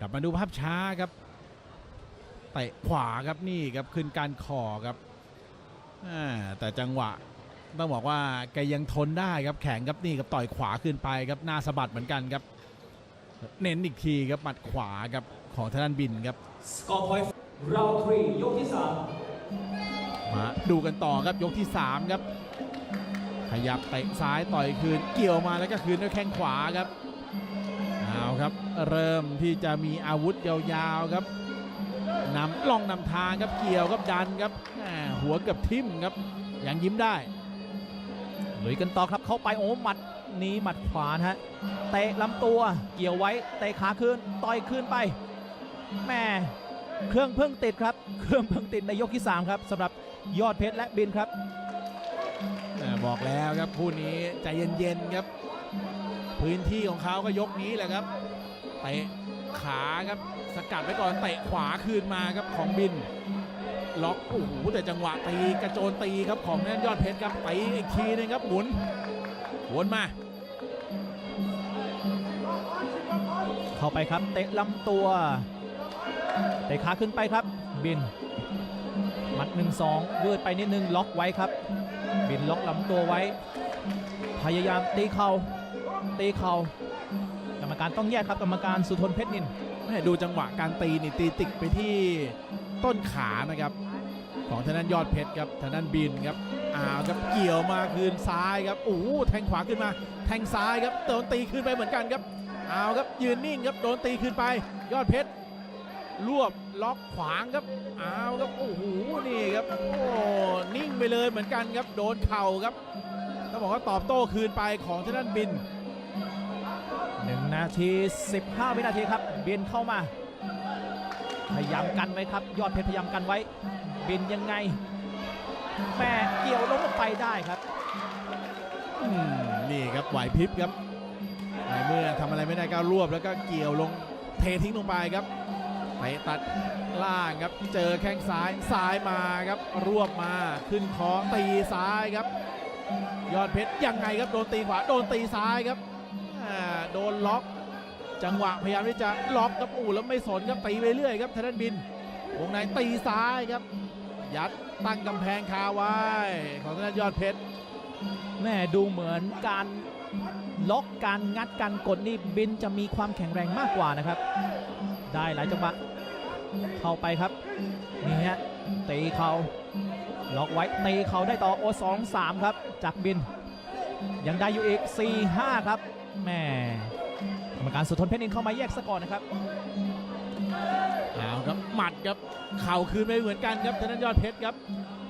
กลับมาดูภาพช้าครับเตะขวาครับนี่ครับขึ้นการคอครับอ่าแต่จังหวะต้องบอกว่าแกยังทนได้ครับแข็งครับนี่ครับต่อยขวาขึ้นไปครับหน้าสะบัดเหมือนกันครับ เน้นอีกทีครับหมัดขวาครับของทางด้านบินครับ Score point round three ยกที่สามมาดูกันต่อครับยกที่3ครับขยับเตะซ้ายต่อยคืนเกี่ยวมาแล้วก็คืนด้วยแข้งขวาครับเอา ครับ เริ่มที่จะมีอาวุธยาวๆครับนำล่องนำทางครับเกี่ยวครับดันครับแหม่หัวเกับทิ่มครับยังยิ้มได้ลุยกันต่อครับเข้าไปโอ้หมัดนี้หมัดขวานะฮะเตะลำตัวเกี่ยวไว้เตะขาขึ้นต่อยขึ้นไปแม่เครื่องเพิ่งติดครับ เครื่องเพิ่งติดในยกที่ 3 ครับสำหรับยอดเพชรและบินครับแหม่บอกแล้วครับคู่นี้ใจเย็นๆครับ พื้นที่ของเขาก็ยกนี้แหละครับเตะขาครับสกัดไว้ก่อนเตะขวาคืนมาครับของบิน ล็อกโอ้โหแต่จังหวะตีกระโจนตีครับของนั่นยอดเพชรครับตีอีกทีหนึงครับหมุนวนมา เข้าไปครับเตะลำตัวเตะขาขึ้นไปครับ บินมัด 1 2 ยืดไปนิดนึงล็อกไว้ครับ บินล็อกลำตัวไว้ พยายามตีเข่า ตีเข่ากรรมการต้องแยกครับกรรมการสุทนเพชรนินแม่ดูจังหวะการตีนี่ตีติกไปที่ต้นขานะครับ ของทางด้านยอดเพชรครับทางด้านบินครับอ้าวครับเกี่ยวมาคืนซ้ายครับโอ้แทงขวาขึ้นมา แทงซ้ายครับโดนตีคืนไปเหมือนกันครับเอาครับยืนนิ่งครับโดนตีคืนไป ยอดเพชรรวบล็อกขวางครับเอาครับโอ้โหนี่ครับโอ้นิ่งไปเลยเหมือนกันครับโดนเข่าครับต้องบอกว่าตอบโต้คืนไปของทางด้านบิน 1 นาที 15 วินาทีครับ บินเข้ามา พยายามกันไว้ครับ ยอดเพชรพยายามกันไว้ บินยังไงแม่เกี่ยวลงไปได้ครับนี่ครับไหวพริบครับในเมื่อทำอะไรไม่ได้ก็รวบแล้วก็เกี่ยวลงเททิ้งลงไปครับไปตัดล่างครับเจอแข้งซ้ายซ้ายมาครับรวบมาขึ้นคอตีซ้ายครับ ยอดเพชรยังไงครับโดนตีขวาโดนตีซ้ายครับ โดนล็อก จังหวะพยายามที่จะล็อกครับอู้แล้วไม่สนครับตีไปเรื่อยครับธนันบิน วงในตีซ้ายครับ ยัดตั้งกำแพงคาไว้ ของธนานยอดเพชรแม่ดูเหมือนการล็อกการงัดการกดนี่บินจะมีความแข็งแรงมากกว่านะครับ ได้หลายจังหวะเข้าไปครับนี่ฮะตีเขาล็อกไว้ตีเขาได้ต่อโอสองสามครับจากบิน ยังได้อยู่อีก4 5 ครับ แม่กรรมการสุทนเพชรนินเข้ามาแยกซะก่อนนะครับเอาครับหมัดครับเข่าคืนไปเหมือนกันครับทางด้านยอดเพชรครับ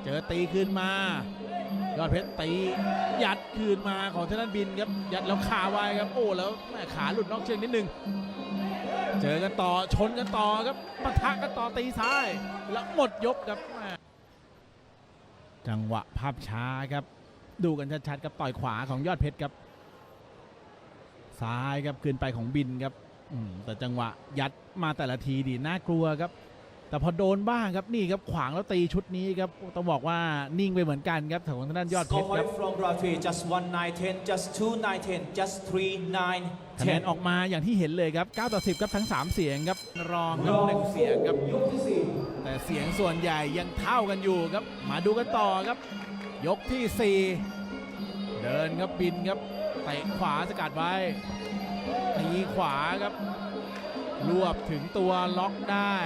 เจอตีคืนมา ยอดเพชรตียัดคืนมาของทางด้านบินครับยัดแล้วขาไว้ครับโอ้แล้วแม่ขาหลุดนอกเชือกนิดนึงเจอกันต่อชนกันต่อครับปะทะกันต่อตีซ้ายแล้วหมดยกครับจังหวะภาพช้าครับ ดูกันชัดๆครับต่อยขวาของยอดเพชรครับ ซ้ายครับคืนไปของบินครับอืมแต่จังหวะยัดมาแต่ละทีดีน่ากลัวครับ แต่พอโดนบ้างครับนี่ครับขวางแล้วตีชุดนี้ครับต้องบอกว่านิ่งไปเหมือนกันครับของทางด้านยอดเพช Score รครับ point from round three just one nine ten just two nine ten just three nine คะแน ten นออกมาอย่างที่เห็นเลยครับ9ต่อ10ครับทั้ง 3 เสียงครับรองครับหนึ่งเสียงครับยกที่สี่แต่เสียงส่วนใหญ่ยังเท่ากันอยู่ครับ มาดูกันต่อครับ ยกที่ 4 เดินครับบินครับ เตะขวาสกัดไว้ตีขวาครับ รวบถึงตัวล็อกได้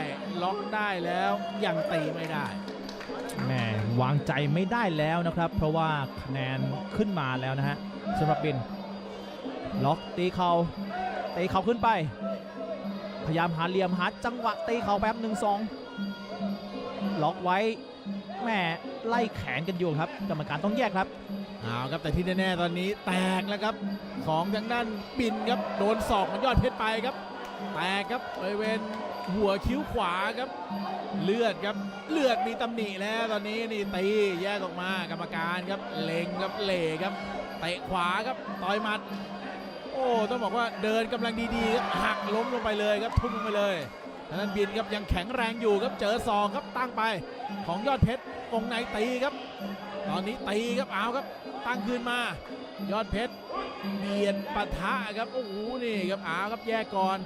ล็อกได้แล้วยังตีไม่ได้แหม่วางใจไม่ได้แล้วนะครับ เพราะว่าคะแนนขึ้นมาแล้วนะฮะสำหรับบิน ล็อกตีเขาตีเขาขึ้นไป พยายามหาเหลี่ยมหาจังหวะตีเขาแป๊บหนึ่งสองล็อกไว้แหม่ไล่แขนกันอยู่ครับกรรมการต้องแยกครับ เอาครับแต่ที่แน่ๆตอนนี้แตกแล้วครับของทางด้านบินครับโดนศอกของยอดเพชรไปครับ แตกครับบริเวณหัวคิ้วขวาครับ เลือดครับเลือดมีตำหนิแล้วตอนนี้นี่ตีแยกออกมากรรมการครับเล็งครับเหล่ครับเตะขวาครับต่อยหมัด โอ้ต้องบอกว่าเดินกำลังดีๆครับหักล้มลงไปเลยครับทุ่มลงไปเลย ทางด้นบินครับยังแข็งแรงอยู่ครับเจอศอกครับตั้งไป ของยอดเพชรวงในตีครับ ตอนนี้ตีครับเอาครับ ตั้งคืนมา ยอดเพชรเบียดปะทะครับโอ้โหนี่ครับเอาครับแยกก่อน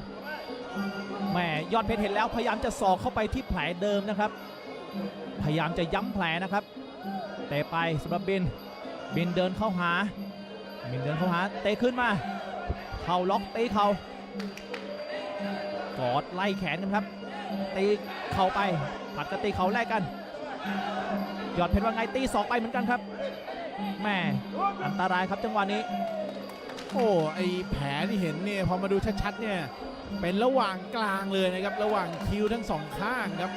แหมยอดเพชรเห็นแล้วพยายามจะสอกเข้าไปที่แผลเดิมนะครับ พยายามจะย้ำแผลนะครับเตะไปสำหรับบินบินเดินเข้าหาบินเดินเข้าหาเตะขึ้นมาเข่าล็อกตีเข่า กอดไล่แขนกันครับ ตีเข่าไปผัดกับตีเข่าแลกกัน ยอดเพชรว่าไงตีศอกไปเหมือนกันครับแม่อันตรายครับจังหวะนี้ โอ้ไอแผลที่เห็นเนี่ยพอมาดูชัดๆเนี่ยเป็นระหว่างกลางเลยนะครับ ระหว่างคิ้วทั้งสองข้างครับ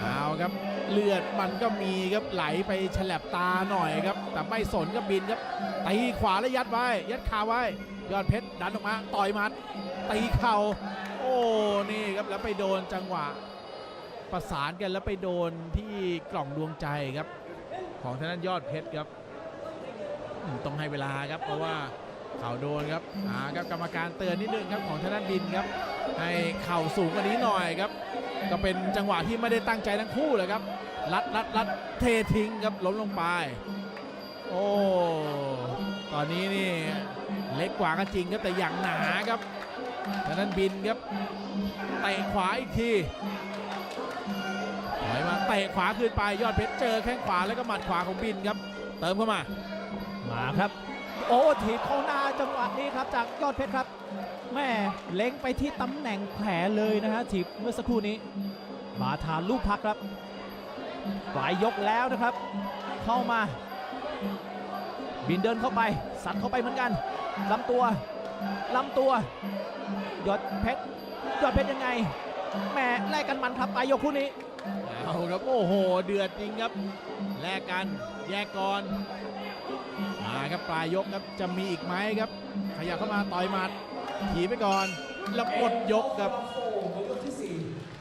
เอาครับเลือดมันก็มีครับไหลไปฉลับตาหน่อยครับ แต่ไม่สนก็บินครับตีขวาแล้วยัดไว้ ยัดคาไว้ ยอดเพชรดันออกมา ต่อยมัด ตีเข่าโอ้นี่ครับแล้วไปโดนจังหวะ ประสานกันแล้วไปโดนที่กล่องดวงใจครับ ของทางด้านยอดเพชรครับต้องให้เวลาครับเพราะว่าเข่าโดนครับอ่าครับกรรมการเตือนนิดนึงครับของทางด้านบินครับ ให้เข่าสูงกว่านี้หน่อยครับ ก็เป็นจังหวะที่ไม่ได้ตั้งใจทั้งคู่เลยครับรัดรัดรัดเททิ้งครับล้มลงไป โอ้ตอนนี้นี่เล็กกว่าก็จริงครับแต่อย่างหนาครับ ทางด้นบินครับเตะขวาอีกทีถอยมาเตะขวาขึ้นไปยอดเพชรเจอแข้งขวาแล้วก็หมัดขวาของบินครับ เติมเข้ามา มาครับ โอ้ถีบเข้าหน้าจังหวะนี้ครับ จากยอดเพชรครับแม่เล็งไปที่ตำแหน่งแผลเลยนะฮะถีบเมื่อสักครู่นี้บาทานลูกพักครับปลายยกแล้วนะครับ เข้ามา บินเดินเข้าไป สัดเข้าไปเหมือนกันลำตัว ลำตัวยอดเพชรยอดเพชรยังไงแหม่แลกกันมันครับปลายยกคู่นี้เอาครับโอ้โห เดือดจริงครับแลกกันแยกก่อนมาครับปลายยกครับจะมีอีกไหมครับ ขยับเข้ามาต่อยหมัดถีไปก่อนแล้วกดยกครับ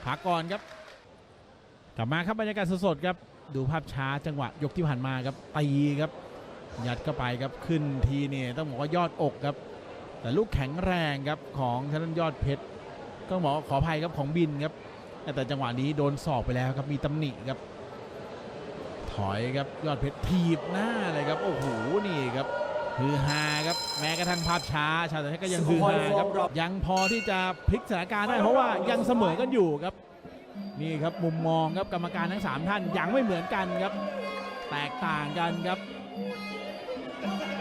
พักก่อนครับ กลับมาครับบรรยากาศสดๆครับ ดูภาพช้าจังหวะยกที่ผ่านมาครับตีครับยัดเข้าไปครับขึ้นทีเนี่ยต้องบอกว่ายอดอกครับ แต่ลูกแข็งแรงครับของทางด้านยอดเพชรก็บอกว่าขออภัยครับของบินครับ แต่จังหวะนี้โดนสอบไปแล้วครับมีตำหนิครับ ถอยครับยอดเพชรทีบหน้าเลยครับ โอ้โหนี่ครับฮือฮาครับแม้กระทั่งภาพช้า ชาวต่างชาติก็ยังฮือฮาครับยังพอที่จะพลิกสถานการณ์ได้เพราะว่ายังเสมอกันอยู่ครับ นี่ครับมุมมองครับกรรมการทั้ง 3 ท่านยังไม่เหมือนกันครับ แตกต่างกันครับ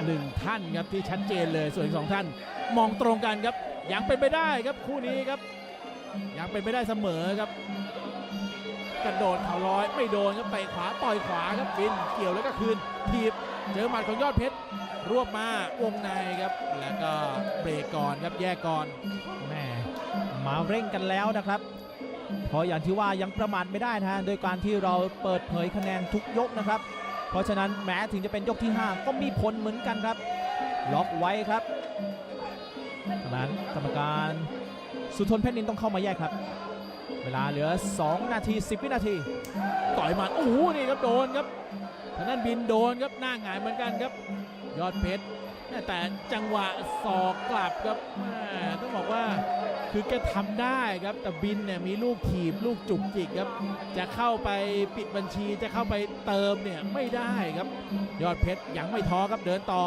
หนึ่งท่านครับที่ชัดเจนเลยส่วนอีกสองท่าน มองตรงกันครับยังเป็นไปได้ครับคู่นี้ครับยังเป็นไปได้เสมอครับ กระโดดเข่าลอยไม่โดนครับเตะขวาต่อยขวาครับบินเกี่ยวแล้วก็คืนทีบเจอหมัดของยอดเพชรรวบมาวงในครับ แล้วก็เบรกก่อนครับแยกก่อนแม่มาเร่งกันแล้วนะครับเพราะอย่างที่ว่ายังประมาทไม่ได้นะฮะโดยการที่เราเปิดเผยคะแนนทุกยกนะครับ เพราะฉะนั้นแม้ถึงจะเป็นยกที่ 5 ก็มีผลเหมือนกันครับ ล็อกไว้ครับขณะนั้นกรรมการสุทนเพชรนินต้องเข้ามาแยกครับ เวลาเหลือ 2 นาที 10 วินาที ต่อยหมัดโอ้โหนี่ครับโดนครับทางด้านบินโดนครับหน้าหงายเหมือนกันครับ ยอดเพชรแต่จังหวะศอกกลับครับต้องบอกว่า คือแกทำได้ครับแต่บินเนี่ยมีลูกถีบลูกจุกจิกครับ จะเข้าไปปิดบัญชีจะเข้าไปเติมเนี่ยไม่ได้ครับ ยอดเพชรยังไม่ท้อครับเดินต่อ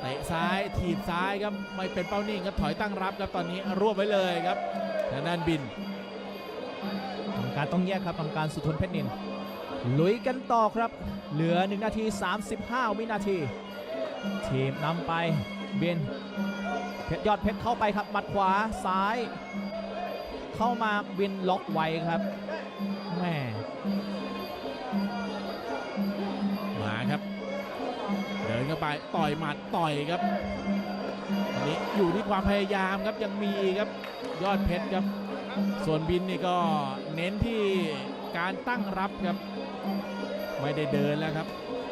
เตะซ้ายถีบซ้ายครับไม่เป็นเป้านิ่งครับถอยตั้งรับครับตอนนี้รวบไว้เลยครับทางด้านบินกรรมการต้องแยกครับกรรมการสุทนเพชรนินลุยกันต่อครับ เหลือ 1 นาที 35 วินาที ทีมนำไปเบนเพชรยอดเพชรเข้าไปครับหมัดขวาซ้าย เข้ามาบินล็อกไว้ครับแม่มาครับเดินเข้าไปต่อยหมัดต่อยครับอันนี้อยู่ที่ความพยายามครับยังมีครับยอดเพชรครับ ส่วนบินนี่ก็เน้นที่การตั้งรับครับ ไม่ได้เดินแล้วครับ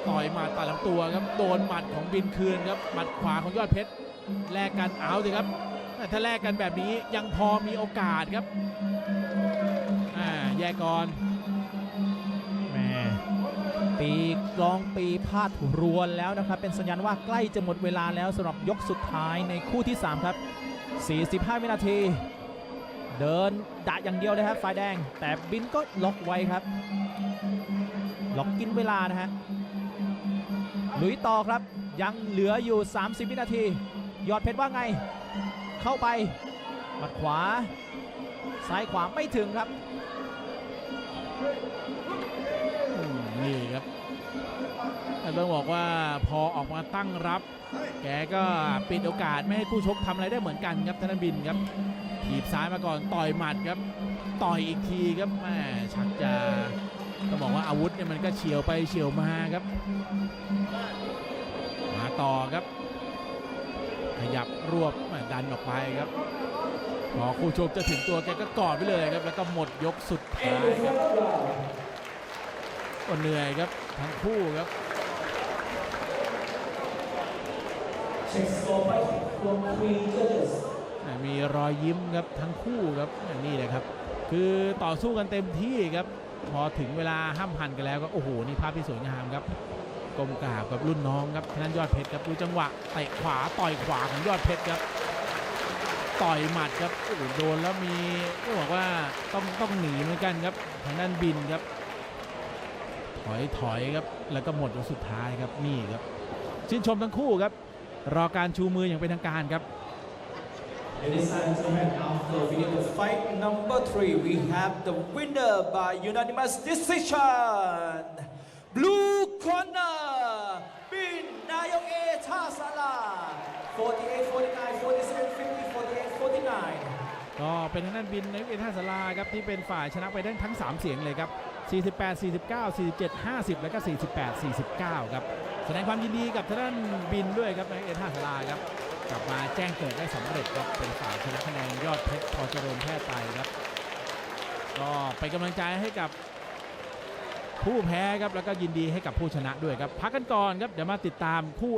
ต่อยหมัดต่อยลำตัวครับโดนหมัดของบินคืนครับหมัดขวาของยอดเพชรแลกกันเอาสิครับแต่ถ้าแลกกันแบบนี้ยังพอมีโอกาสครับอ่าแยกก่อนแม่ปีกลองปีพาดรวนแล้วนะครับ เป็นสัญญาณว่าใกล้จะหมดเวลาแล้วสำหรับยกสุดท้ายในคู่ที่ 3 ครับ 45 วินาที เดินดะอย่างเดียวเลยครับฝ่ายแดง แต่บินก็ล็อกไว้ครับ ล็อกกินเวลานะฮะ ลุยต่อครับ ยังเหลืออยู่ 30 วินาที ยอดเพชรว่าไง เข้าไปหมัดขวา ซ้ายขวาไม่ถึงครับ นี่ครับแต่ต้องบอกว่าพอออกมาตั้งรับ แกก็ปิดโอกาสไม่ให้คู่ชกทำอะไรได้เหมือนกันครับธนบินครับถีบซ้ายมาก่อนต่อยหมัดครับ ต่อยอีกทีครับแม่ชักจะ ต้องบอกว่าอาวุธเนี่ยมันก็เฉียวไปเฉียวมาครับ มาต่อครับ ขยับรวบดันออกไปครับพอคู่ชกจะถึงตัวแกก็กอดไปเลยครับ แล้วก็หมดยกสุดท้ายครับก็เหนื่อยครับทั้งคู่ครับมีรอยยิ้มครับทั้งคู่ครับนี่แหละครับ คือต่อสู้กันเต็มที่ครับ พอถึงเวลาห้ามหันกันแล้วก็โอ้โหนี่ภาพที่สวยงามครับกลมกราบกับรุ่นน้องครับทางนั้นยอดเพชรครับดูจังหวะเตะขวาต่อยขวาของยอดเพชรครับ ต่อยหมัดครับโอ้โหโดนแล้วมีต้องบอกว่าต้องต้องหนีเหมือนกันครับทางด้านบินครับ ถอยถอยครับแล้วก็หมดยกสุดท้ายครับนี่ครับชื่นชมทั้งคู่ครับ รอการชูมืออย่างเป็นทางการครับ Ladies and gentlemen, after winning the fight number three, we have the winner by unanimous decision. Blue corner, Bin Nayok A Tasala. 48, 49, 47, 50, 48, 49. ก็เป็นทางด้านบินในเอท่าสลาครับที่เป็นฝ่ายชนะไปได้ทั้ง 3 เสียงเลยครับ 48 49 47 50 แล้วก็ 48 49 ครับ แสดงความยินดีกับทางด้านบินด้วยครับในเอท่าสลาครับ กลับมาแจ้งเกิดได้สำเร็จครับเป็นฝ่ายชนะคะแนนยอดเพชรพอเจริญแพทย์ไปครับ ก็เป็นกำลังใจให้กับผู้แพ้ครับแล้วก็ยินดีให้กับผู้ชนะด้วยครับ พักกันก่อนครับเดี๋ยวมาติดตามคู่